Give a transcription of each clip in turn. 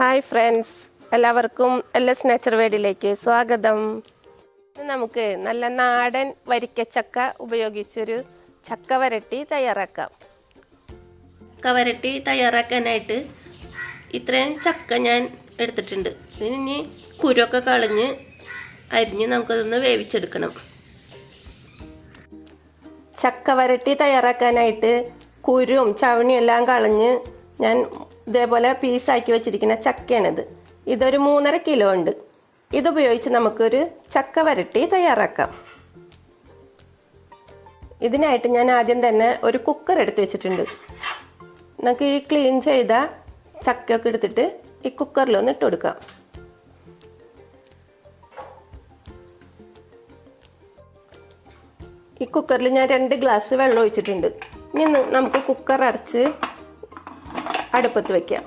Hi friends എല്ലാവർക്കും L S nature വേഡിലേക്ക് സ്വാഗതം. ഇന്ന് നമുക്ക് നല്ല നാടൻ വരിക്കച്ചക്ക ഉപയോഗിച്ചൊരു ചക്ക വരട്ടി തയ്യാറാക്കാം. ചക്ക വരട്ടി തയ്യാറാക്കാനായിട്ട് ഇത്രയും ചക്ക ഞാൻ എടുത്തിട്ടുണ്ട്. ഇനി കുരൊക്കെ കളഞ്ഞ് അരിഞ്ഞ് നമുക്കതൊന്ന് വേവിച്ചെടുക്കണം. ചക്ക വരട്ടി തയ്യാറാക്കാനായിട്ട് കുരും ചവണിയെല്ലാം എല്ലാം കളഞ്ഞ് ഞാൻ ഇതേപോലെ പീസാക്കി വെച്ചിരിക്കുന്ന ചക്കയാണിത്. ഇതൊരു മൂന്നര കിലോ ഉണ്ട്. ഇതുപയോഗിച്ച് നമുക്കൊരു ചക്ക വരട്ടി തയ്യാറാക്കാം. ഇതിനായിട്ട് ഞാൻ ആദ്യം തന്നെ ഒരു കുക്കർ എടുത്ത് വെച്ചിട്ടുണ്ട്. നമുക്ക് ഈ ക്ലീൻ ചെയ്ത ചക്കയൊക്കെ എടുത്തിട്ട് ഈ കുക്കറിൽ ഒന്ന് ഇട്ട് കൊടുക്കാം. ഈ കുക്കറിൽ ഞാൻ രണ്ട് ഗ്ലാസ് വെള്ളം ഒഴിച്ചിട്ടുണ്ട്. ഇനി നമുക്ക് കുക്കർ അടച്ച് അടുപ്പത്ത് വെക്കാം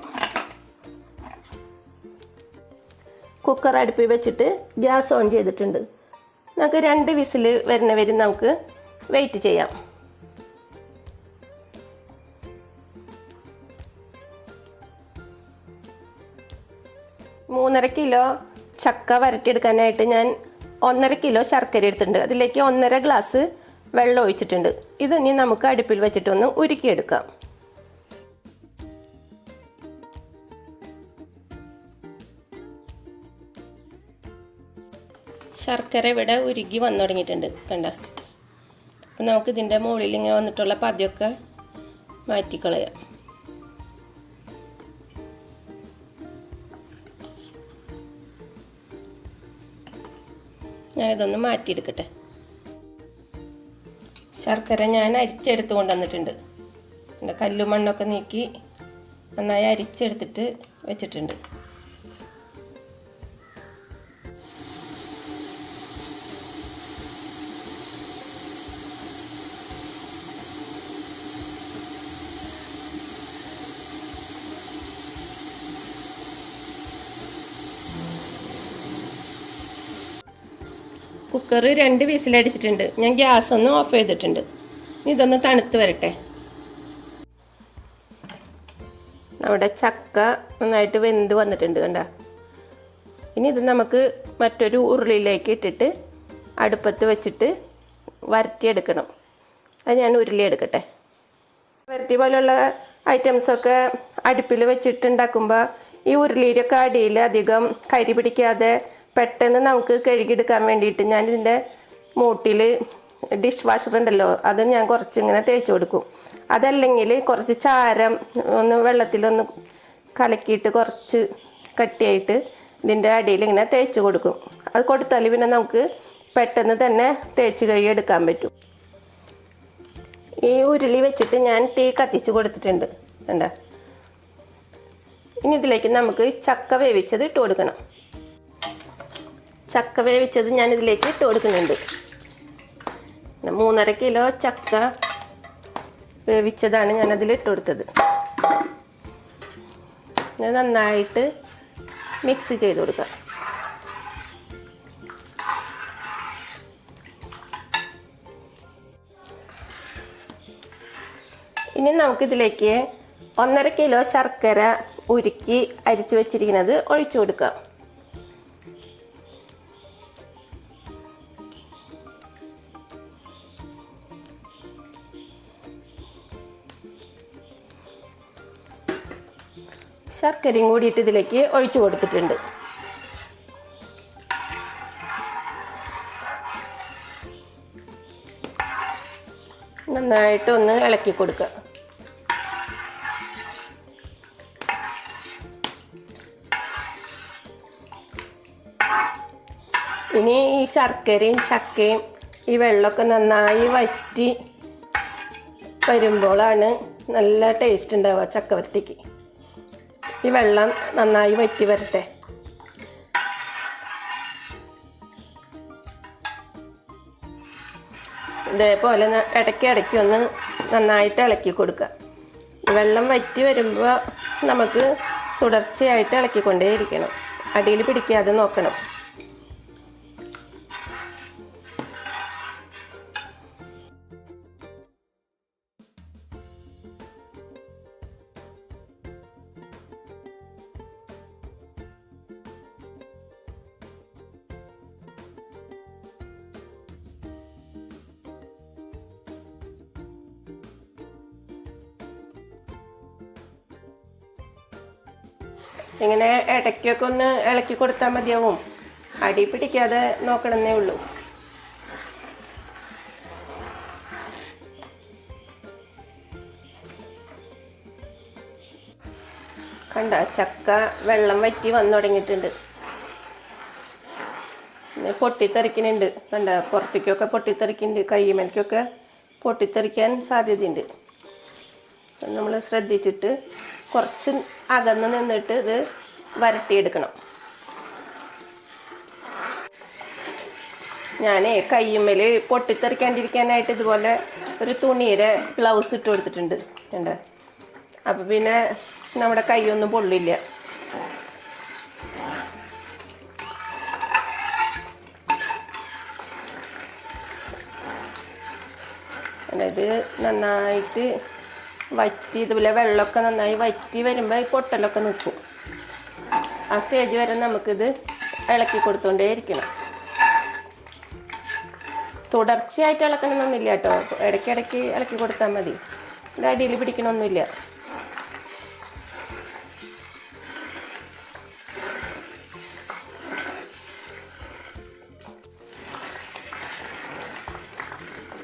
കുക്കർ അടുപ്പിൽ വെച്ചിട്ട് ഗ്യാസ് ഓൺ ചെയ്തിട്ടുണ്ട്. നമുക്ക് രണ്ട് വിസിൽ വരുന്ന വരും നമുക്ക് വെയിറ്റ് ചെയ്യാം. മൂന്നര കിലോ ചക്ക വരട്ടിയെടുക്കാനായിട്ട് ഞാൻ ഒന്നര കിലോ ശർക്കര എടുത്തിട്ടുണ്ട്. അതിലേക്ക് ഒന്നര ഗ്ലാസ് വെള്ളം ഒഴിച്ചിട്ടുണ്ട്. ഇത് ഇനി നമുക്ക് അടുപ്പിൽ വെച്ചിട്ടൊന്ന് ഉരുക്കിയെടുക്കാം. ശർക്കര ഇവിടെ ഉരുകി വന്നു തുടങ്ങിയിട്ടുണ്ട്. കണ്ട? അപ്പം നമുക്ക് ഇതിന്റെ മുകളിൽ ഇങ്ങനെ വന്നിട്ടുള്ള പതിയൊക്കെ മാറ്റിക്കളയാം. ഞാനിതൊന്ന് മാറ്റിയെടുക്കട്ടെ. ശർക്കര ഞാൻ അരിച്ചെടുത്ത് കൊണ്ടുവന്നിട്ടുണ്ട്. എന്റെ കല്ലും മണ്ണൊക്കെ നീക്കി നന്നായി അരിച്ചെടുത്തിട്ട് വെച്ചിട്ടുണ്ട്. കുക്കർ രണ്ട് വിസിലടിച്ചിട്ടുണ്ട്. ഞാൻ ഗ്യാസ് ഒന്ന് ഓഫ് ചെയ്തിട്ടുണ്ട്. ഇതൊന്ന് തണുത്ത് വരട്ടെ. നമ്മുടെ ചക്ക നന്നായിട്ട് വെന്ത് വന്നിട്ടുണ്ട് കണ്ട. ഇനി ഇത് നമുക്ക് മറ്റൊരു ഉരുളിയിലേക്ക് ഇട്ടിട്ട് അടുപ്പത്ത് വെച്ചിട്ട് വരട്ടിയെടുക്കണം. അത് ഞാൻ ഉരുളി എടുക്കട്ടെ. വരട്ടി പോലുള്ള ഐറ്റംസൊക്കെ അടുപ്പിൽ വെച്ചിട്ട് ഉണ്ടാക്കുമ്പോൾ ഈ ഉരുളിയിലൊക്കെ അടിയിൽ അധികം കരി പിടിക്കാതെ പെട്ടെന്ന് നമുക്ക് കഴുകിയെടുക്കാൻ വേണ്ടിയിട്ട് ഞാൻ ഇതിന്റെ മൂട്ടിൽ ഡിഷ് വാഷർ ഉണ്ടല്ലോ അത് ഞാൻ കുറച്ച് ഇങ്ങനെ തേച്ച് കൊടുക്കും. അതല്ലെങ്കിൽ കുറച്ച് ചാരം ഒന്ന് വെള്ളത്തിലൊന്ന് കലക്കിയിട്ട് കുറച്ച് കട്ടിയായിട്ട് ഇതിന്റെ അടിയിൽ ഇങ്ങനെ തേച്ച് കൊടുക്കും. അത് കൊടുത്താൽ പിന്നെ നമുക്ക് പെട്ടെന്ന് തന്നെ തേച്ച് കഴുകിയെടുക്കാൻ പറ്റും. ഈ ഉരുളി വെച്ചിട്ട് ഞാൻ തീ കത്തിച്ച് കൊടുത്തിട്ടുണ്ട്. കണ്ട? ഇനി ഇതിലേക്ക് നമുക്ക് ചക്ക വേവിച്ചത് ഇട്ട് കൊടുക്കണം. ചക്ക വേവിച്ചത് ഞാൻ ഇതിലേക്ക് ഇട്ട് കൊടുക്കുന്നുണ്ട്. മൂന്നര കിലോ ചക്ക വേവിച്ചതാണ് ഞാൻ അതിൽ ഇട്ട് കൊടുത്തത്. നന്നായിട്ട് മിക്സ് ചെയ്ത് കൊടുക്കുക ഇനി നമുക്കിതിലേക്ക് ഒന്നര കിലോ ശർക്കര ഉരുക്കി അരിച്ചു വെച്ചിരിക്കുന്നത് ഒഴിച്ചു കൊടുക്കാം. ശർക്കരയും കൂടിയിട്ട് ഇതിലേക്ക് ഒഴിച്ചു കൊടുത്തിട്ടുണ്ട്. നന്നായിട്ട് ഒന്ന് ഇളക്കി കൊടുക്കുക. ഇനി ഈ ശർക്കരയും ചക്കയും ഈ വെള്ളമൊക്കെ നന്നായി വറ്റി വരുമ്പോഴാണ് നല്ല ടേസ്റ്റ് ഉണ്ടാവുക ചക്ക വരട്ടിക്ക് ഈ വെള്ളം നന്നായി വറ്റി വരട്ടെ. ഇതേപോലെ ഇടയ്ക്ക് ഇടയ്ക്ക് ഒന്ന് നന്നായിട്ട് ഇളക്കി കൊടുക്കുക. വെള്ളം വറ്റി വരുമ്പോൾ നമുക്ക് തുടർച്ചയായിട്ട് ഇളക്കിക്കൊണ്ടേയിരിക്കണം. അടിയിൽ പിടിക്കാതെ നോക്കണം. ഇങ്ങനെ ഇടയ്ക്കൊക്കെ ഒന്ന് ഇളക്കി കൊടുത്താൽ മതിയാവും. അടി പിടിക്കാതെ നോക്കണമെന്നേ ഉള്ളൂ. കണ്ട ചക്ക വെള്ളം വറ്റി വന്നു തുടങ്ങിയിട്ടുണ്ട്. പൊട്ടിത്തെറിക്കുന്നുണ്ട്. കണ്ട പുറത്തേക്കൊക്കെ പൊട്ടിത്തെറിക്കുന്നുണ്ട്. കയ്യുമേൽക്കൊക്കെ പൊട്ടിത്തെറിക്കാൻ സാധ്യതയുണ്ട്. നമ്മൾ ശ്രദ്ധിച്ചിട്ട് കുറച്ച് അകന്ന് നിന്നിട്ട് ഇത് വരട്ടിയെടുക്കണം. ഞാൻ കയ്യുമ്മൽ പൊട്ടിത്തെറിക്കാണ്ടിരിക്കാനായിട്ട് ഇതുപോലെ ഒരു തുണിയുടെ ഗ്ലൗസ് ഇട്ട് കൊടുത്തിട്ടുണ്ട്. ഉണ്ട് അപ്പം പിന്നെ നമ്മുടെ കൈയൊന്നും പൊള്ളില്ല. അതായത് നന്നായിട്ട് വറ്റി ഇതുപോലെ വെള്ളമൊക്കെ നന്നായി വറ്റി വരുമ്പോൾ ഈ പൊട്ടലൊക്കെ നിൽക്കും. ആ സ്റ്റേജ് വരെ നമുക്കിത് ഇളക്കി കൊടുത്തുകൊണ്ടേ ഇരിക്കണം. തുടർച്ചയായിട്ട് ഇളക്കണമെന്നൊന്നുമില്ല കേട്ടോ. ഇടയ്ക്കിടയ്ക്ക് ഇളക്കി കൊടുത്താൽ മതി. ഇത് അടിയിൽ പിടിക്കണമൊന്നുമില്ല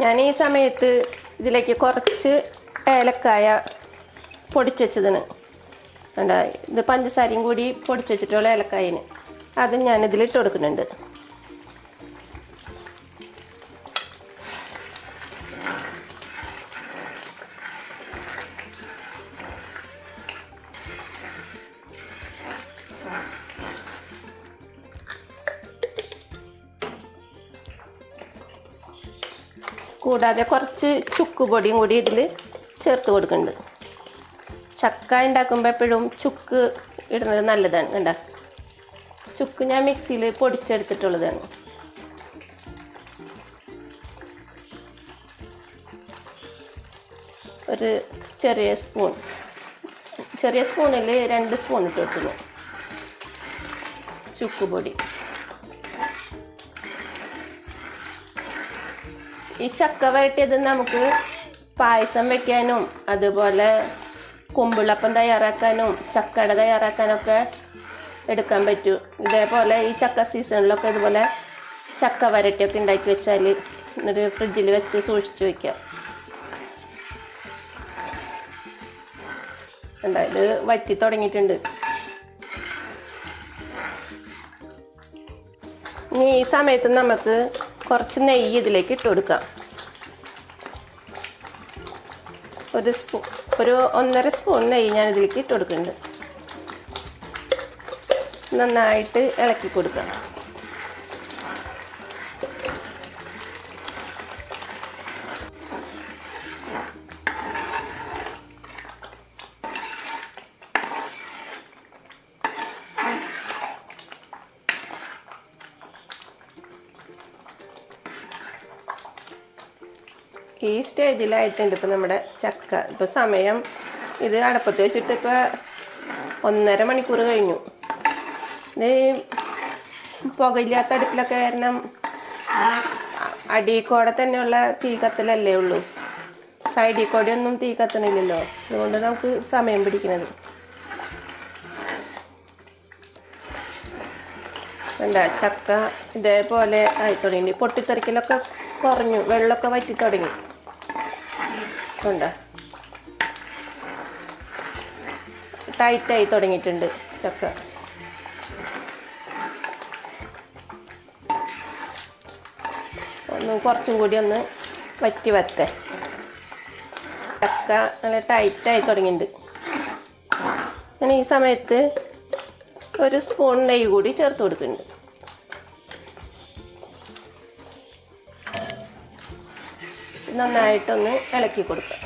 ഞാൻ ഈ സമയത്ത് ഇതിലേക്ക് കുറച്ച് ഏലക്കായ വെച്ചതിന് കണ്ട ഇത് പഞ്ചസാരയും കൂടി പൊടിച്ചു വെച്ചിട്ടുള്ള ഏലക്കായന്. അത് ഞാൻ ഇതിലിട്ട് കൊടുക്കുന്നുണ്ട്. കൂടാതെ കുറച്ച് ചുക്ക് പൊടിയും കൂടി ഇതിൽ ചേർത്ത് കൊടുക്കുന്നുണ്ട് ചക്ക ഉണ്ടാക്കുമ്പോൾ എപ്പോഴും ചുക്ക് ഇടുന്നത് നല്ലതാണ് കണ്ട. ചുക്ക് ഞാൻ മിക്സിയിൽ പൊടിച്ചെടുത്തിട്ടുള്ളതാണ്. ഒരു ചെറിയ സ്പൂൺ. ചെറിയ സ്പൂണിൽ രണ്ട് സ്പൂൺ ഇട്ട് കൊടുക്കുന്നു. ചുക്ക് പൊടി. ഈ ചക്ക വരട്ടിയത് നമുക്ക് പായസം വെക്കാനും അതുപോലെ കുമ്പിളപ്പം തയ്യാറാക്കാനും ചക്കട തയ്യാറാക്കാനൊക്കെ എടുക്കാൻ പറ്റും. ഇതേപോലെ ഈ ചക്ക സീസണിലൊക്കെ ഇതുപോലെ ചക്ക വരട്ടിയൊക്കെ ഉണ്ടാക്കി വെച്ചാൽ എന്നിട്ട് ഫ്രിഡ്ജിൽ വെച്ച് സൂക്ഷിച്ച് വയ്ക്കാം ഇത് വറ്റി തുടങ്ങിയിട്ടുണ്ട്. ഇനി ഈ സമയത്ത് നമുക്ക് കുറച്ച് നെയ്യ് ഇതിലേക്ക് ഇട്ട് കൊടുക്കാം. ഒരു സ്പൂ ഒരു ഒന്നര സ്പൂൺ നെയ്യ് ഞാൻ ഇതിലേക്ക് ഇട്ട് കൊടുക്കുന്നുണ്ട്. നന്നായിട്ട് ഇളക്കി കൊടുക്കുക ഈ സ്റ്റേജിലായിട്ടുണ്ട് ഇപ്പം നമ്മുടെ ചക്ക. ഇപ്പോൾ സമയം ഇത് അടപ്പത്ത് വെച്ചിട്ട് ഇപ്പോൾ ഒന്നര മണിക്കൂർ കഴിഞ്ഞു. ഇത് പുകയില്ലാത്ത അടുപ്പിലൊക്കെ കാരണം അടിയിൽക്കൂടെ തന്നെയുള്ള തീ കത്തലല്ലേ ഉള്ളൂ. സൈഡിൽ കൂടെ ഒന്നും തീ കത്തണില്ലല്ലോ. അതുകൊണ്ട് നമുക്ക് സമയം പിടിക്കുന്നത്. വേണ്ട ചക്ക ഇതേപോലെ ആയി തുടങ്ങി. പൊട്ടിത്തെറിക്കലൊക്കെ കുറഞ്ഞു. വെള്ളമൊക്കെ വറ്റി തുടങ്ങി. കണ്ട ടൈറ്റായി തുടങ്ങിയിട്ടുണ്ട് ചക്ക. ഒന്ന് കുറച്ചും കൂടി ഒന്ന് വറ്റി വത്ത ചക്ക നല്ല ടൈറ്റായി തുടങ്ങിയിട്ടുണ്ട്. ഞാൻ ഈ സമയത്ത് ഒരു സ്പൂൺ നെയ്യ് കൂടി ചേർത്ത് കൊടുക്കുന്നുണ്ട് നന്നായിട്ടൊന്ന് ഇളക്കി കൊടുക്കുക.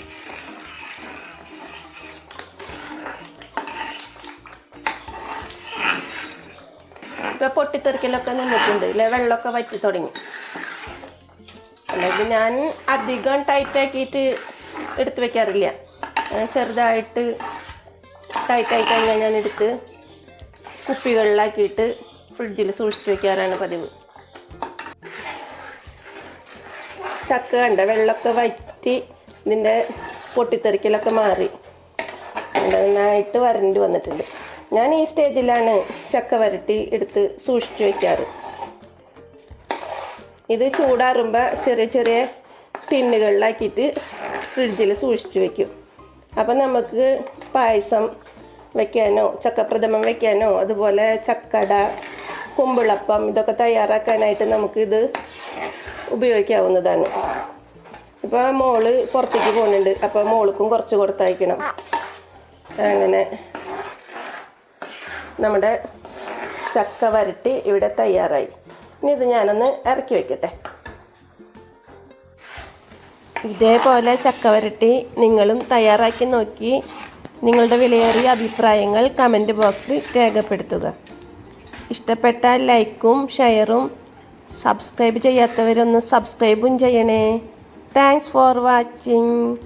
ഇപ്പൊ പൊട്ടിത്തെറിക്കലൊക്കെ നിന്നിട്ടുണ്ട്. ഇല്ലേ? വെള്ളമൊക്കെ വറ്റി തുടങ്ങി. അല്ലെങ്കിൽ ഞാൻ അധികം ടൈറ്റ് ആക്കിയിട്ട് എടുത്ത് വെക്കാറില്ല. ചെറുതായിട്ട് ചെറുതായിട്ട് ടൈറ്റായി കഴിഞ്ഞാൽ ഞാൻ എടുത്ത് കുപ്പികളിലാക്കിയിട്ട് ഫ്രിഡ്ജിൽ സൂക്ഷിച്ച് വെക്കാറാണ് പതിവ്. ചക്ക കണ്ട വെള്ളമൊക്കെ വറ്റി ഇതിന്റെ പൊട്ടിത്തെറിക്കലൊക്കെ മാറി. നന്നായിട്ട് വരണ്ടി വന്നിട്ടുണ്ട്. ഞാൻ ഈ സ്റ്റേജിലാണ് ചക്ക വരട്ടി എടുത്ത് സൂക്ഷിച്ച് വയ്ക്കാറ് ഇത് ചൂടാറുമ്പോൾ ചെറിയ ചെറിയ ടിന്നുകളിലാക്കിയിട്ട് ഫ്രിഡ്ജിൽ സൂക്ഷിച്ച് വയ്ക്കും അപ്പം നമുക്ക് പായസം വയ്ക്കാനോ ചക്കപ്രഥമം വയ്ക്കാനോ അതുപോലെ ചക്കട കുമ്പിളപ്പം ഇതൊക്കെ തയ്യാറാക്കാനായിട്ട് നമുക്കിത് ഉപയോഗിക്കാവുന്നതാണ്. ഇപ്പോൾ മോൾ പുറത്തേക്ക് പോകുന്നുണ്ട് അപ്പോൾ മോൾക്കും കുറച്ച് കൊടുത്തയക്കണം. അങ്ങനെ നമ്മുടെ ചക്ക വരട്ടി ഇവിടെ തയ്യാറായി. ഇനി ഇത് ഞാനൊന്ന് ഇറക്കി വെക്കട്ടെ. ഇതേപോലെ ചക്ക വരട്ടി നിങ്ങളും തയ്യാറാക്കി നോക്കി. നിങ്ങളുടെ വിലയേറിയ അഭിപ്രായങ്ങൾ കമന്റ് ബോക്സിൽ രേഖപ്പെടുത്തുക. ഇഷ്ടപ്പെട്ടാൽ ലൈക്കും ഷെയറും സബ്സ്ക്രൈബ് ചെയ്യാത്തവരൊന്ന് സബ്സ്ക്രൈബും ചെയ്യണേ. Thanks for watching